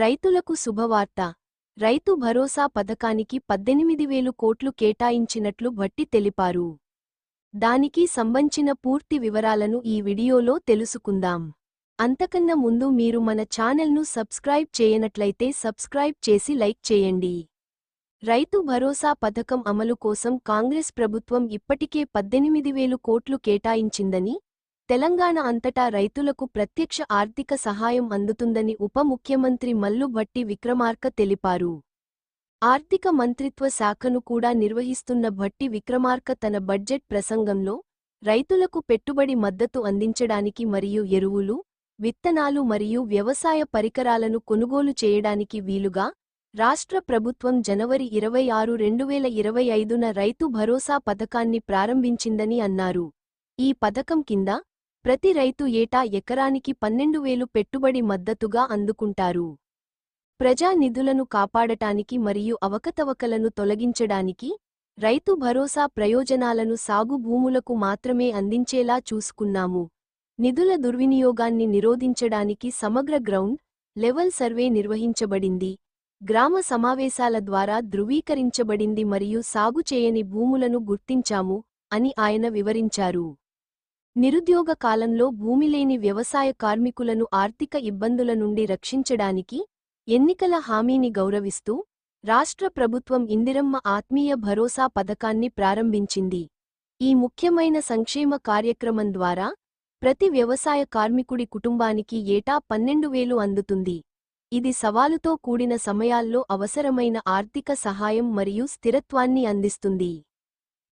రైతులకు శుభవార్త. రైతు భరోసా పథకానికి పద్దెనిమిది వేలు కోట్లు కేటాయించినట్లు భట్టి తెలిపారు. దానికి సంబంచిన పూర్తి వివరాలను ఈ వీడియోలో తెలుసుకుందాం. అంతకన్నా ముందు మీరు మన ఛానల్ను సబ్స్క్రైబ్ చేయనట్లయితే సబ్స్క్రైబ్ చేసి లైక్ చేయండి. రైతు భరోసా పథకం అమలు కోసం కాంగ్రెస్ ప్రభుత్వం ఇప్పటికే పద్దెనిమిది వేలు కోట్లు కేటాయించిందని తెలంగాణ అంతటా రైతులకు ప్రత్యక్ష ఆర్థిక సహాయం అందుతుందని ఉప ముఖ్యమంత్రి మల్లు భట్టి విక్రమార్క తెలిపారు. ఆర్థిక మంత్రిత్వ శాఖను కూడా నిర్వహిస్తున్న భట్టి విక్రమార్క తన బడ్జెట్ ప్రసంగంలో రైతులకు పెట్టుబడి మద్దతు అందించడానికి మరియు ఎరువులు విత్తనాలు మరియు వ్యవసాయ పరికరాలను కొనుగోలు చేయడానికి వీలుగా రాష్ట్ర ప్రభుత్వం జనవరి ఇరవై ఆరు రెండువేల ఇరవై ఐదున రైతు భరోసా పథకాన్ని ప్రారంభించిందని అన్నారు. ఈ పథకం కింద ప్రతి రైతు ఏటా ఎకరానికి పన్నెండు వేలు పెట్టుబడి మద్దతుగా అందుకుంటారు. ప్రజా నిధులను కాపాడటానికి మరియు అవకతవకలను తొలగించడానికి రైతు భరోసా ప్రయోజనాలను సాగు భూములకు మాత్రమే అందించేలా చూసుకున్నాము. నిధుల దుర్వినియోగాన్ని నిరోధించడానికి సమగ్ర గ్రౌండ్ లెవెల్ సర్వే నిర్వహించబడింది. గ్రామ సమావేశాల ద్వారా ధృవీకరించబడింది మరియు సాగు చేయని భూములను గుర్తించాము అని ఆయన వివరించారు. నిరుద్యోగ కాలంలో భూమిలేని వ్యవసాయ కార్మికులను ఆర్థిక ఇబ్బందుల నుండి రక్షించడానికి ఎన్నికల హామీని గౌరవిస్తూ రాష్ట్ర ప్రభుత్వం ఇందిరమ్మ ఆత్మీయ భరోసా పథకాన్ని ప్రారంభించింది. ఈ ముఖ్యమైన సంక్షేమ కార్యక్రమం ద్వారా ప్రతి వ్యవసాయ కార్మికుడి కుటుంబానికి ఏటా పన్నెండు వేలు అందుతుంది. ఇది సవాలుతో కూడిన సమయాల్లో అవసరమైన ఆర్థిక సహాయం మరియు స్థిరత్వాన్ని అందిస్తుంది.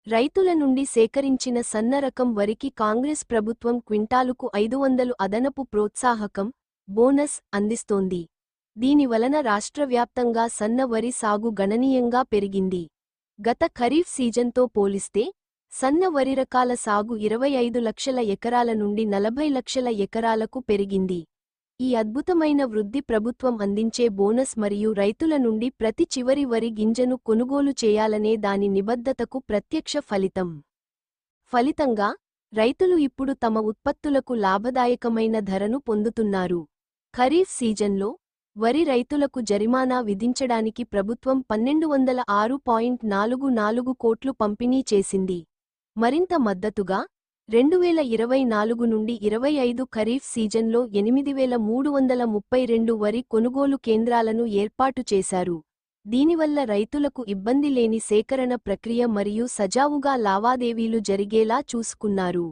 రైతుల నుండి సేకరించిన సన్న రకం వరికి కాంగ్రెస్ ప్రభుత్వం క్వింటాలుకు ఐదు వందలు అదనపు ప్రోత్సాహకం బోనస్ అందిస్తోంది. దీనివలన రాష్ట్రవ్యాప్తంగా సన్న వరి సాగు గణనీయంగా పెరిగింది. గత ఖరీఫ్ సీజన్తో పోలిస్తే సన్న వరి రకాల సాగు ఇరవై ఐదు లక్షల ఎకరాల నుండి నలభై లక్షల ఎకరాలకు పెరిగింది. ఈ అద్భుతమైన వృద్ధి ప్రభుత్వం అందించే బోనస్ మరియు రైతుల నుండి ప్రతి చివరి వరి గింజను కొనుగోలు చేయాలనే దాని నిబద్ధతకు ప్రత్యక్ష ఫలితం. ఫలితంగా రైతులు ఇప్పుడు తమ ఉత్పత్తులకు లాభదాయకమైన ధరను పొందుతున్నారు. ఖరీఫ్ సీజన్లో వరి రైతులకు జరిమానా విధించడానికి ప్రభుత్వం పన్నెండు వందల ఆరు పాయింట్ నాలుగు నాలుగు కోట్లు పంపిణీ చేసింది. మరింత మద్దతుగా రెండు వేల ఇరవై నాలుగు నుండి ఇరవై ఐదు ఖరీఫ్ సీజన్లో ఎనిమిది వేల మూడు వందల ముప్పై రెండు వరి కొనుగోలు కేంద్రాలను ఏర్పాటు చేశారు. దీనివల్ల రైతులకు ఇబ్బంది లేని సేకరణ ప్రక్రియ మరియు సజావుగా లావాదేవీలు జరిగేలా చూసుకున్నారు.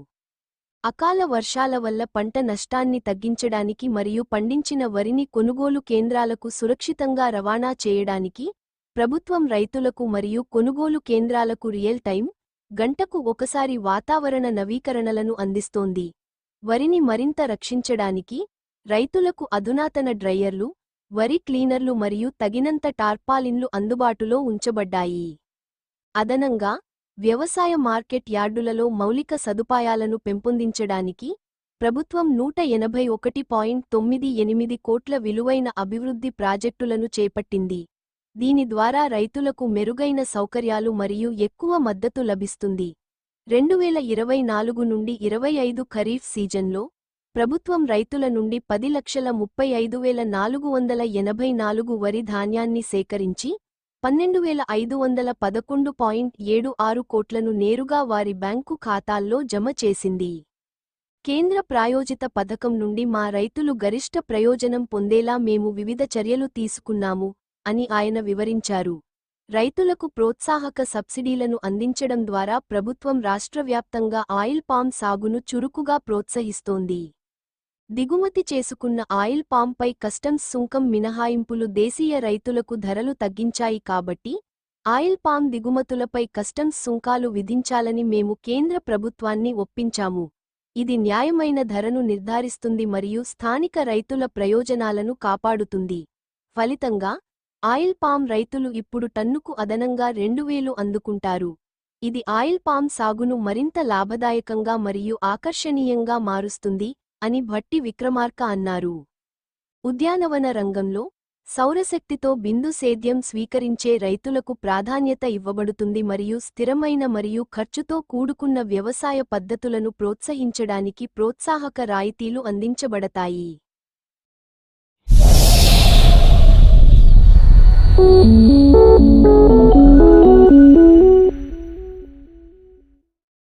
అకాల వర్షాల వల్ల పంట నష్టాన్ని తగ్గించడానికి మరియు పండించిన వరిని కొనుగోలు కేంద్రాలకు సురక్షితంగా రవాణా చేయడానికి ప్రభుత్వం రైతులకు మరియు కొనుగోలు కేంద్రాలకు రియల్ టైం గంటకు ఒకసారి వాతావరణ నవీకరణలను అందిస్తోంది. వరిని మరింత రక్షించడానికి రైతులకు అధునాతన డ్రయ్యర్లు వరి క్లీనర్లు మరియు తగినంత టార్పాలిన్లు అందుబాటులో ఉంచబడ్డాయి. అదనంగా వ్యవసాయ మార్కెట్ యార్డులలో మౌలిక సదుపాయాలను పెంపొందించడానికి ప్రభుత్వం నూట ఎనభై ఒకటి పాయింట్ తొమ్మిది ఎనిమిది కోట్ల విలువైన అభివృద్ధి ప్రాజెక్టులను చేపట్టింది. దీని ద్వారా రైతులకు మెరుగైన సౌకర్యాలు మరియు ఎక్కువ మద్దతు లభిస్తుంది. రెండువేల ఇరవై నాలుగు నుండి ఇరవై ఐదు ఖరీఫ్ సీజన్లో ప్రభుత్వం రైతుల నుండి పది లక్షల ముప్పై ఐదు వేల నాలుగు వందల ఎనభై నాలుగు వరి ధాన్యాన్ని సేకరించి పన్నెండు వేల ఐదు వందల పదకొండు పాయింట్ ఏడు ఆరు కోట్లను నేరుగా వారి బ్యాంకు ఖాతాల్లో జమ చేసింది. కేంద్ర ప్రాయోజిత పథకం నుండి మా రైతులు గరిష్ట ప్రయోజనం పొందేలా మేము వివిధ చర్యలు తీసుకున్నాము. అని ఆయన వివరించారు. రైతులకు ప్రోత్సాహక సబ్సిడీలను అందించడం ద్వారా ప్రభుత్వం రాష్ట్రవ్యాప్తంగా ఆయిల్ పామ్ సాగును చురుకుగా ప్రోత్సహిస్తోంది. దిగుమతి చేసుకున్న ఆయిల్ పాంపై కస్టమ్స్ సుంకం మినహాయింపులు దేశీయ రైతులకు ధరలు తగ్గించాయి కాబట్టి ఆయిల్ పామ్ దిగుమతులపై కస్టమ్స్ సుంకాలు విధించాలని మేము కేంద్ర ప్రభుత్వాన్ని ఒప్పించాము. ఇది న్యాయమైన ధరను నిర్ధారిస్తుంది మరియు స్థానిక రైతుల ప్రయోజనాలను కాపాడుతుంది. ఫలితంగా ఆయిల్ పామ్ రైతులు ఇప్పుడు టన్నుకు అదనంగా రెండు వేలు అందుకుంటారు. ఇది ఆయిల్ పామ్ సాగును మరింత లాభదాయకంగా మరియు ఆకర్షణీయంగా మారుస్తుంది అని భట్టి విక్రమార్క అన్నారు. ఉద్యానవన రంగంలో సౌరశక్తితో బిందు సేద్యం స్వీకరించే రైతులకు ప్రాధాన్యత ఇవ్వబడుతుంది మరియు స్థిరమైన మరియు ఖర్చుతో కూడుకున్న వ్యవసాయ పద్ధతులను ప్రోత్సహించడానికి ప్రోత్సాహక రాయితీలు అందించబడతాయి. Thank you.